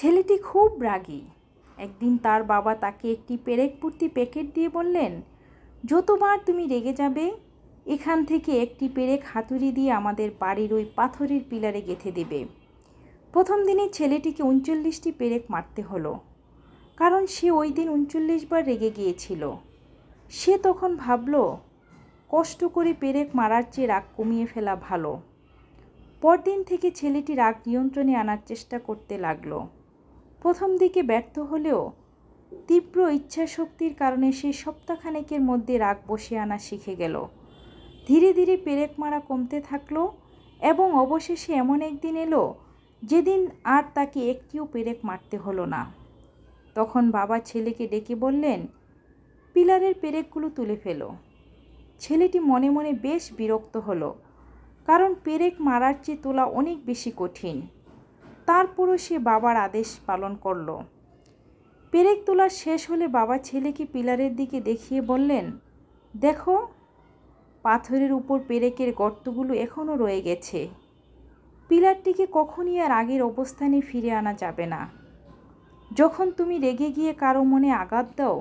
ছেলেটি খুব রাগী। একদিন তার বাবা তাকে একটি পেরেক পূর্তি প্যাকেট দিয়ে বললেন, যতবার তুমি রেগে যাবে, এখান থেকে একটি পেরেক হাতুড়ি দিয়ে আমাদের বাড়ির ওই পাথরের পিলারে গেঁথে দেবে। প্রথম দিনে ছেলেটিকে উনচল্লিশটি পেরেক মারতে হলো, কারণ সে ওই দিন উনচল্লিশ বার রেগে গিয়েছিল। সে তখন ভাবল, কষ্ট করে পেরেক মারার চেয়ে রাগ কমিয়ে ফেলা ভালো। পরদিন থেকে ছেলেটি রাগ নিয়ন্ত্রণে আনার চেষ্টা করতে লাগল। প্রথম দিকে ব্যর্থ হলেও তীব্র ইচ্ছাশক্তির কারণে সে সপ্তাহখানেকের মধ্যে রাগ বসে আনা শিখে গেল। ধীরে ধীরে পেরেক মারা কমতে থাকল এবং অবশেষে এমন একদিন এলো যেদিন আর তাকে একটিও পেরেক মারতে হলো না। তখন বাবা ছেলেকে ডেকে বললেন, পিলারের পেরেকগুলো তুলে ফেলো। ছেলেটি মনে মনে বেশ বিরক্ত হলো, কারণ পেরেক মারার চেয়ে তোলা অনেক বেশি কঠিন। তারপরও সে বাবার আদেশ পালন করল। পেরেক তোলা শেষ হলে বাবা ছেলেকে পিলারের দিকে দেখিয়ে বললেন, দেখো, পাথরের উপর পেরেকের গর্তগুলো এখনও রয়ে গেছে। পিলারটিকে কখনই আর আগের অবস্থানে ফিরে আনা যাবে না। যখন তুমি রেগে গিয়ে কারও মনে আঘাত দাও,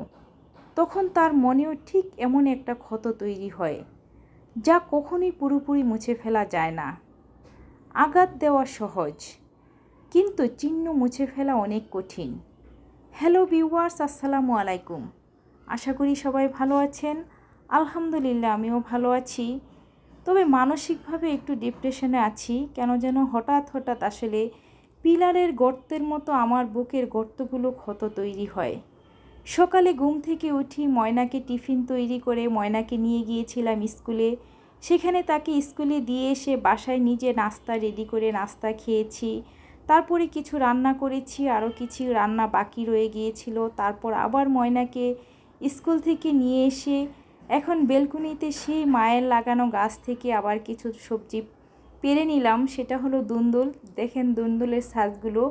তখন তার মনেও ঠিক এমন একটা ক্ষত তৈরি হয়, যা কখনোই পুরোপুরি মুছে ফেলা যায় না। আঘাত দেওয়া সহজ। কিন্তু চিহ্ন মুছে ফেলা অনেক কঠিন। হ্যালো ভিউয়ার্স, আসসালামু আলাইকুম। আশা করি সবাই ভালো আছেন। আলহামদুলিল্লাহ, আমিও ভালো আছি। তবে মানসিকভাবে একটু ডিপ্রেশনে আছি। কেন যেন হঠাৎ হঠাৎ আসলে পিলারের গর্তের মতো আমার বুকের গর্তগুলো ক্ষত তৈরি হয়। সকালে ঘুম থেকে উঠি, ময়নাকে টিফিন তৈরি করে ময়নাকে নিয়ে গিয়েছিলাম স্কুলে। সেখানে তাকে স্কুলে দিয়ে এসে বাসায় নিজে নাস্তা রেডি করে নাস্তা খেয়েছি। তারপরে কিছু রান্না করেছি আরও কিছু রান্না বাকি রয়ে গিয়েছিল। তারপর আবার ময়নাকে স্কুল থেকে নিয়ে এসে এখন বেলকুনিতে সেই মায়ের লাগানো গাছ থেকে আবার কিছু সবজি পেরে নিলাম। সেটা হলো দুন্দুল। দেখেন দুন্দুলের সাজগুলো।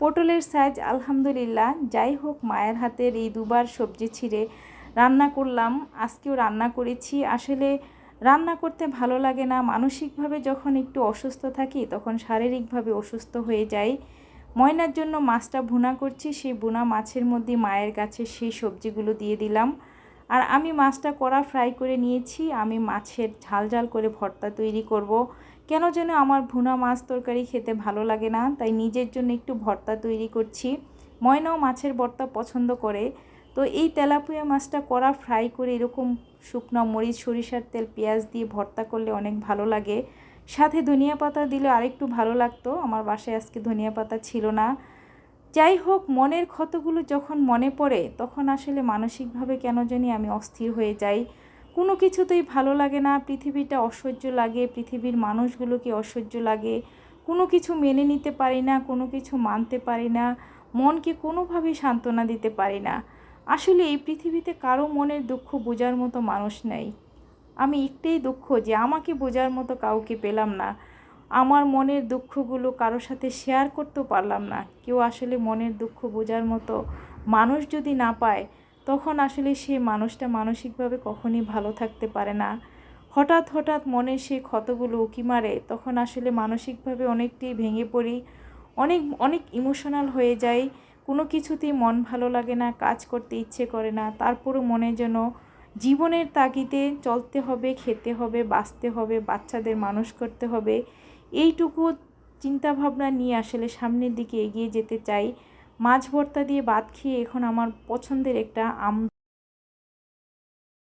পটলের সাইজ আলহামদুলিল্লাহ। যাই হোক, মায়ের হাতের এই দুবার সবজি ছিঁড়ে রান্না করলাম। আজকেও রান্না করেছি। আসলে রান্না করতে ভালো লাগে না। মানসিকভাবে যখন একটু অসুস্থ থাকি, তখন শারীরিকভাবে অসুস্থ হয়ে যাই। ময়নার জন্য মাছটা ভুনা করছি, সেই বুনা মাছের মধ্যে মায়ের কাছে সেই সবজিগুলো দিয়ে দিলাম। আর আমি মাছটা কড়া ফ্রাই করে নিয়েছি, আমি মাছের ঝাল ঝাল করে ভর্তা তৈরি করব। কেন যেন আমার ভুনা মাছ তরকারি খেতে ভালো লাগে না, তাই নিজের জন্য একটু ভর্তা তৈরি করছি। ময়নাও মাছের ভর্তা পছন্দ করে। তো এই তেলাপুয়া মাছটা কড়া ফ্রাই করে এরকম শুকনো মরিচ, সরিষার তেল, পেঁয়াজ দিয়ে ভর্তা করলে অনেক ভালো লাগে। সাথে ধনিয়া পাতা দিলে আরেকটু ভালো লাগতো। আমার বাসায় আজকে ধনিয়া পাতা ছিল না। যাই হোক, মনের ক্ষতগুলো যখন মনে পড়ে, তখন আসলে মানসিকভাবে কেন জানি আমি অস্থির হয়ে যাই। কোনো কিছুতেই ভালো লাগে না, পৃথিবীটা অসহ্য লাগে, পৃথিবীর মানুষগুলোকে অসহ্য লাগে। কোনো কিছু মেনে নিতে পারি না, কোনো কিছু মানতে পারি না, মনকে কোনোভাবেই সান্ত্বনা দিতে পারি না। আসলে এই পৃথিবীতে কারও মনের দুঃখ বোঝার মতো মানুষ নেই। আমি একটাই দুঃখ যে আমাকে বোঝার মতো কাউকে পেলাম না। আমার মনের দুঃখগুলো কারও সাথে শেয়ার করতেও পারলাম না। কেউ আসলে মনের দুঃখ বোঝার মতো মানুষ যদি না পায়, তখন আসলে সে মানুষটা মানসিকভাবে কখনই ভালো থাকতে পারে না। হঠাৎ হঠাৎ মনে সে ক্ষতগুলো উঁকি মারে, তখন আসলে মানসিকভাবে অনেকটাই ভেঙে পড়ি। অনেক অনেক ইমোশনাল হয়ে যায় কোনো কিছুতেই মন ভালো লাগে না, কাজ করতে ইচ্ছে করে না। তারপরও মনে যেন জীবনের তাগিদে চলতে হবে, খেতে হবে, বাঁচতে হবে, বাচ্চাদের মানুষ করতে হবে। এইটুকু চিন্তাভাবনা নিয়ে আসলে সামনের দিকে এগিয়ে যেতে চাই। মাছ ভর্তা দিয়ে ভাত খেয়ে এখন আমার পছন্দের একটা আম